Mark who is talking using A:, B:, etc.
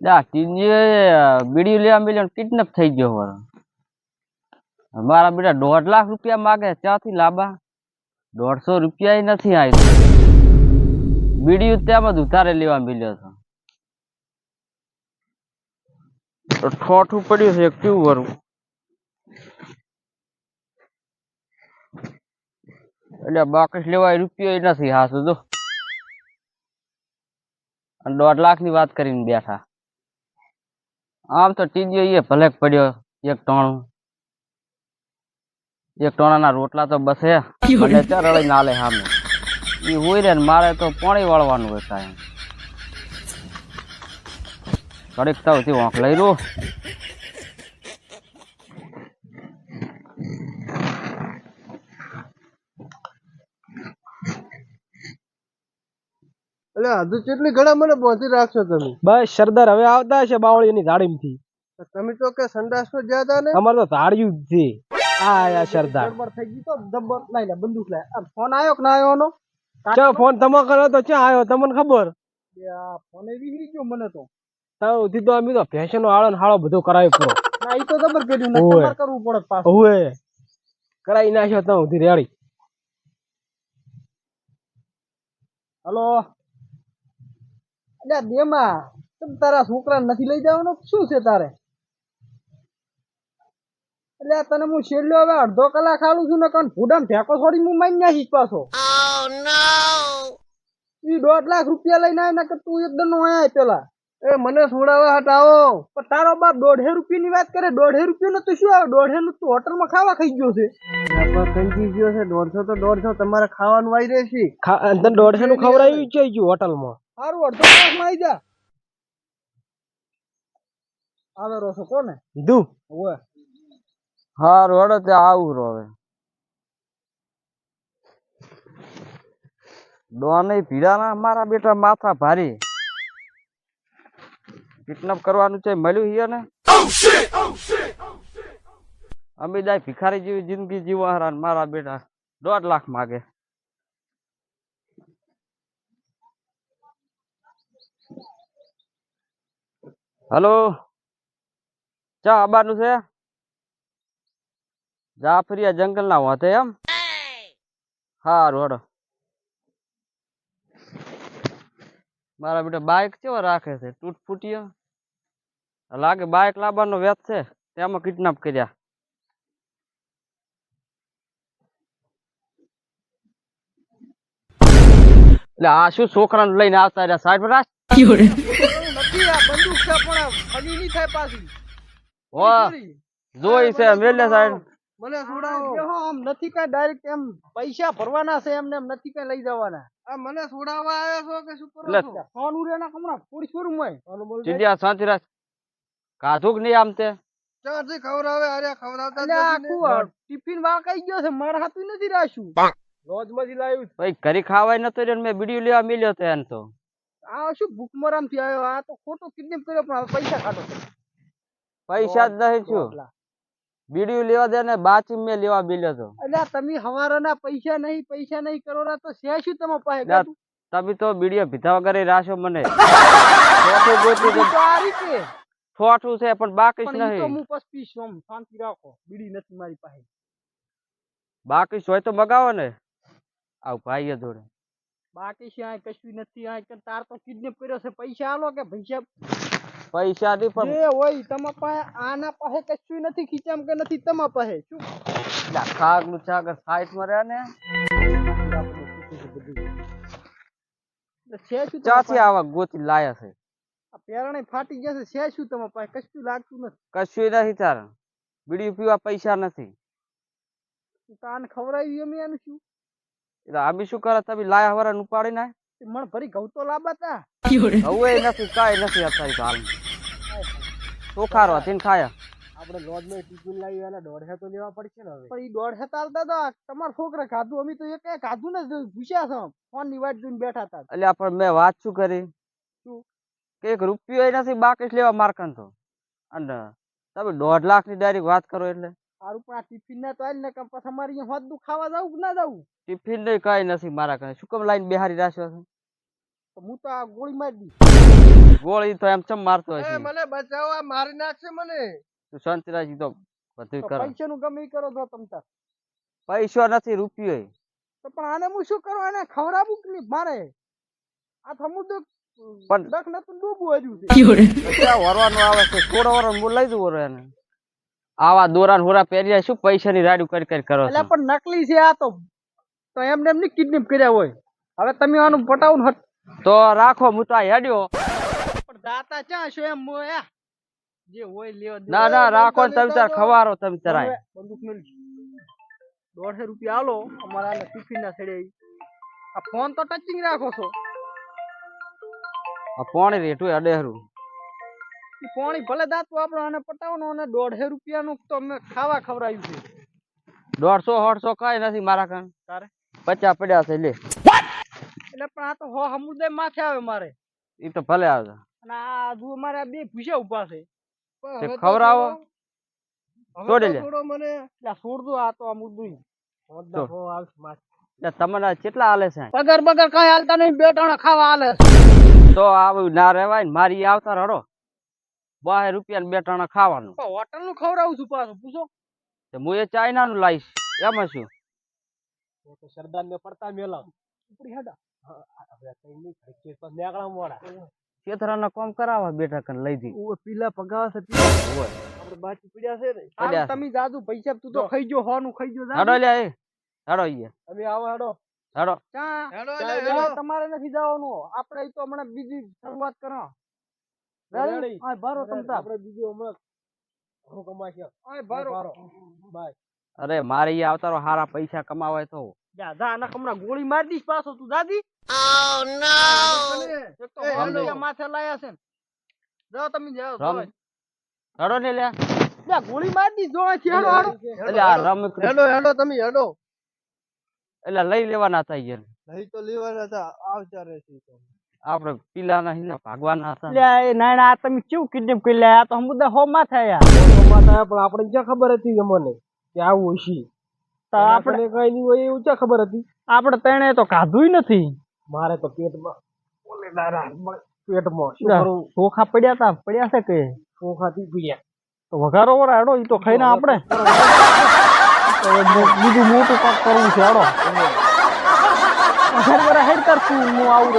A: લા ટીજીએ બીડી લેવા મિલ્યો કિડનેપ થઈ ગયો વરો મારા બેટા દોઢ લાખ રૂપિયા માગે ત્યાંથી લાંબા. દોઢસો રૂપિયા નથી આવ્યો બીડી ત્યાં જ ઉતારે લેવા મિલ્યો હતો. તો ઠોઠું પડ્યું છે કેવું વરું? એટલે બાકસ લેવાય રૂપિયો નથી હાસુ જો અને દોઢ લાખની વાત કરીને બેઠા. આમ તો ટીજો એ ભલે પડ્યો એક ટોણું. એક ટોણાના રોટલા તો બસે. અને ચરળી નાલે સામે એ હોય રે મારે તો પાણી વાળવાનું હોય સાહેબ. ઘડીક થાવથી વાંક લઈ રહ્યો
B: હજુ કેટલી ઘણા મને પહોંચી રાખશો તમે?
C: બસ સરદાર હવે આવતા હશે બાવળીની ઝાડીમાંથી
B: તમે તો કે સંડાસ તો જ્યાં હતા ને?
C: અમારે તો ઝાડિયું જ છે. આ આયા સરદાર.
B: ગડબડ થઈ ગઈ તો જબ્બર. લઈ લે બંદૂક લે આમ ફોન આવ્યો કે ના આવ્યો નો
C: ચા ફોન તમે કર્યો તો ક્યાં આવ્યો તમને ખબર?
B: આ ફોન એવી વિસરી ગયો મને તો.
C: તાવથી દીધો અમે તો ફેશનનો હાળો ને હાળો બધો કરાવી પૂરો
B: ના ઈ તો જબર કર્યું ને તમારે કરવું પડે પાછું.
C: હવે કરાઈ નાખ્યો તો સુધી રેડી.
B: હલો? અલ્યા દેમાં તમ તારા છોકરાને નથી લઈ જવાનો? શું છે તારે? એટલે તને હું છેલ્લો હવે અડધો કલાક હાલું છું ને કારણ ભૂડામ ફેંકો છોડી હું મારી નાખીશ પાછો. ઈ દોઢ લાખ રૂપિયા લઈને આવે કે તું એકદમ નો આયા પેલા. એ મને છોડાવવા હટાવો પણ તારો બાપ દોઢે રૂપિયાની વાત કરે દોઢે રૂપિયા તો શું આવે? દોઢે નું તું હોટલમાં ખાવા ખાઈ ગયો છે. કંજી ગયો છે. દોઢસો તો દોઢસો. તમારે ખાવાનું આવી રહેશે.
C: ખા- તને દોઢસો નું ખવડાવ્યું છે ગયું હોટલમાં.
B: સારું અડધો કલાકમાં આવી જા. આવે રહો છો કોને?
C: કીધું
B: ઓવે
A: હારું હડો ત્યાં આવું રો હવે. ડોને ભીડાના મારા બેટા માથા ભારી. કિડનેપ કરવાનું છે મળ્યું હિયર ને અમે જાય ભિખારી જેવી જિંદગી જીવવા હારા ને મારા બેટા. દોઢ લાખ માગે. હલો? ચા આબાનું છે? જાફરિયા જંગલ ના હોતે એમ? હારું હડો મારા બેટા બાઇક કેવો રાખે છે? તૂટ ફૂટીયો? લાગે બાઇક લાવવાનો વેત છે? તેમાં કિડનેપ કર્યા. એટલે આ શું છોકરાને લઈને આવતા રહ્યા? પર રાખ.
B: આ બંદૂક છે પણ આ નહીં થાય પાછી.
A: વાહ. જોઈ છે મેલે સાઈડ
B: મને છોડાવો આમ નથી કઈ ડાયરેક્ટ એમ પૈસા ભરવાના છે એમને એમ નથી કઈ લઈ જવાના. આ મને છોડાવવા આવ્યા છો કે શું કરો છો? ફોન ઉરેના કમણા પૂરી શોરૂમમાં ફોન
A: શાંતિ રાખ. કાધું નહીં આમ તે.
B: ચારથી ખવડાવે અરે ખવડાવતા આખું ટિફિન વાકાઈ ગયો છે મારા હાથું નથી રાખ્યું.
C: લોજમાંથી લાવ્યું
A: ભાઈ ઘરે ખાવાય નતો રે મેં બીડીઓ લેવા મેલ્યો તો એમ તો.
B: આ શું ભૂખમરામથી આવ્યો? આ તો ખોટો કિડનેપ કર્યો પણ હવે પૈસા કાઢો
A: પૈસા જ નહીં છું બીડીયું લેવા દે ને બાચી મેં લેવા બેલ્યો તો.
B: એટલે તમે હવારાના પૈસા નહીં પૈસા નહીં કરો ના તો છે શું તમે પાસે?
A: તમે તો બીડીઓ ભીધા વગર રાશો મને.
B: રીતે.
A: છે પણ બાકી નહીં.
B: હું પછી પીશ આમ શાંતિ રાખો. બીડી નથી મારી પાસે.
A: બાકી હોય તો મગાવો ને. આવ ભાઈ જોડે.
B: બાકી છે આ કશું નથી આ કે તાર તો કિડનેપ કર્યો છે પૈસા આલો કે પૈસા?
A: પૈસા દે પણ
B: એ ઓય તમા પાસે આના પાસે કશું નથી ખીચામ કે નથી તમારા પાસે શું?
A: ખાગલું ચાગર સાઈટમાં રહે ને?
B: છે શું
A: ચાથી આવા ગોતી લાયા છે?
B: આ પેરણે ફાટી ગયા છે છે શું તમારા પાસે? કશું લાગતું નથી.
A: કશું નથી તાર. બીડી પીવા પૈસા નથી.
B: તાન ખવડાવી અમે એનું શું?
A: એટલે અમે શું કરે? તમે લાયા વરા ઉપાડી ના
B: મણ ફરી ઘઉં તો લાંબા તા.
A: હવે નથી કાંઈ નથી અત્યારે હાલ. ચોખારો હતી ને ખાયા.
B: આપણે લોજમાં ટિફિન લાવી અને દોઢે તો લેવા પડશે ને હવે. પણ એ દોઢે ચાલતા તો તમારા છોકરા ખાધું અમે તો એક ખાધું ને પૂછ્યા છે ફોનની વાટ જોઈને બેઠા હતા
A: એટલે પણ મેં વાત શું કરી?
B: શું?
A: કે એક રૂપિયો નથી બાકી લેવા મારકન તો. અને તમે દોઢ લાખની ડાયરેક્ટ વાત કરો એટલે?
B: સારું પણ આ ટિફિન ના તો આજ ને કે પછી અમારે અહીંયા હોદ ખાવા જવું કે ના જવું
A: ટિફિન નહીં કઈ નથી મારા કને શું કેમ લાઈન બેહારી રાખ્યો છે?
B: તો હું તો આ ગોળી મારી દી
A: ગોળી તો એમ ચમ મારતો હશે
B: મને બચાવવા મારી નાખશે મને.
A: તું શાંતિરાજી તો બધું કરો.
B: પૈસા નું ગમે કરો તો તમ તાર.
A: પૈસો નથી રૂપિયો
B: તો પણ આને હું શું કરું? એને ખવડાવું કે નહીં? મારે? આ થમું તો
A: પણ-
B: ડખ ને તો ડૂબું હજુ છે
A: વરવાનું આવે છે. થોડો વર બોલાઈ દઉં વરો એને. આવા દોરાન હોરા પહેર્યા શું પૈસાની રાડ્યું કરી કરી કરો
B: એટલે પણ નકલી છે આ તો. તો એમને એમની કિડનેપ કર્યા હોય. હવે તમે આનું પટાવું હટ.
A: તો રાખો હું તો આ હેડ્યો.
B: પણ દાતા ક્યાં છો એમ મોયા જે હોય લેવા
A: ના ના રાખો તમે તાર ખવારો તમે તરાય
B: બંદૂક મેલ. દોઢસો રૂપિયા આલો અમારા આને ટિફિન ના છેડે. આ ફોન તો ટચિંગ રાખો છો.
A: આ ફોન રેટું અડેહરું.
B: ઈ પોણી ભલે દાતું વાપરો અને પટાવવાનો અને દોઢસો રૂપિયાનું તો મેં ખાવા ખવડાવ્યું છે.
A: દોઢસો દોઢસો કઈ નથી મારા કાન
B: તારે?
A: પચાસ પડ્યા છે લે.
B: એટલે પણ આ તો હો સમુદાય માથે આવે મારે.
A: એ તો ભલે આવે.
B: અને આ હજુ અમારે બે ભૂસ્યા ઊભા છે.
A: ખવડાવો. છોડી લે.
B: મને છોડ દો આ તો આ મુદ્દું.
A: તમને કેટલા હાલે છે?
B: પગાર બગર કઈ હાલતા નહીં બે ટાણા ખાવા હાલે
A: તો આવું ના રહેવાય ને મારી આવતા રડો બાર રૂપિયા ને બે ટાણા ખાવાનું
B: હોટલનું ખવડાવું છું પાછું પૂછો.
A: હું એ ચાઇના નું લાવીશ એમાં શું?
C: સરદાર ને પડતા મેલા.
B: ઉપડી હેડા.
C: નેકળા મોડા
A: ખેતરાના કામ કરાવવા બેઠા કન લઈ દી
B: ઓય પીલા પગાવા છે પીલા.
A: હોય.
B: આપણે બાકી પડ્યા છે ને.
A: પડ્યા
B: આમ તમે જાદુ પૈસા તું તો ખાઈ ગયો હોનું ખાઈ ગયો
A: હેડો લે એ. હેડો ઈએ
C: અમે આવો હેડો.
A: હેડો.
C: હેડો?
B: તમારે નથી જવાનું. આપણે તો હમણાં બીજી શરૂઆત કરો? રેડી હા ભારો તમતા
C: આપણે બીજું હમણાં ઘણું કમાશે
B: હા ભારો
C: બાય
A: અરે મારે ઈ આવતારો હારા પૈસા કમાવાય તો.
B: જા જા આને હમણાં ગોળી મારી દઈશ પાછો તું દાદી. એક તો
A: હેડો.
B: માથે લાયા છે જાઓ તમે જાઓ
A: રડો ને લે
B: લે ગોળી મારી જો હેડો હેડો.
A: એટલે આ રમ
B: હેડો હેડો તમે હેડો.
A: એટલે લઈ લેવાના હતા યાર
B: લઈ તો લેવાના હતા આવતા રહેશે
A: આપણે પીલાના હિલા ભાગવાના હતા
B: લે એ ના ના આ તમે કેવું કિડનેપ કરી લે આ તો હમુદા હો માં થયા.
C: માતા પણ આપણે ક્યાં ખબર હતી અમને કે આવું હશે
B: તો આપણે
C: કઈ નહીં હોય એવું ક્યાં ખબર હતી?
B: આપણે તેણે તો કાધુંય નથી.
C: મારે તો પેટમાં ઓલે દારા પેટમાં શું કરું?
B: ચોખા પડ્યા તા પડ્યા છે કે?
C: ચોખાથી પીડ્યા.
B: તો વઘારો વરાડો એ ઈ તો ખાઈને આપણે. બીજું મોટું કાંક કરવું છે હાડો. વઘાર વરા હેડ કરશું હું આવું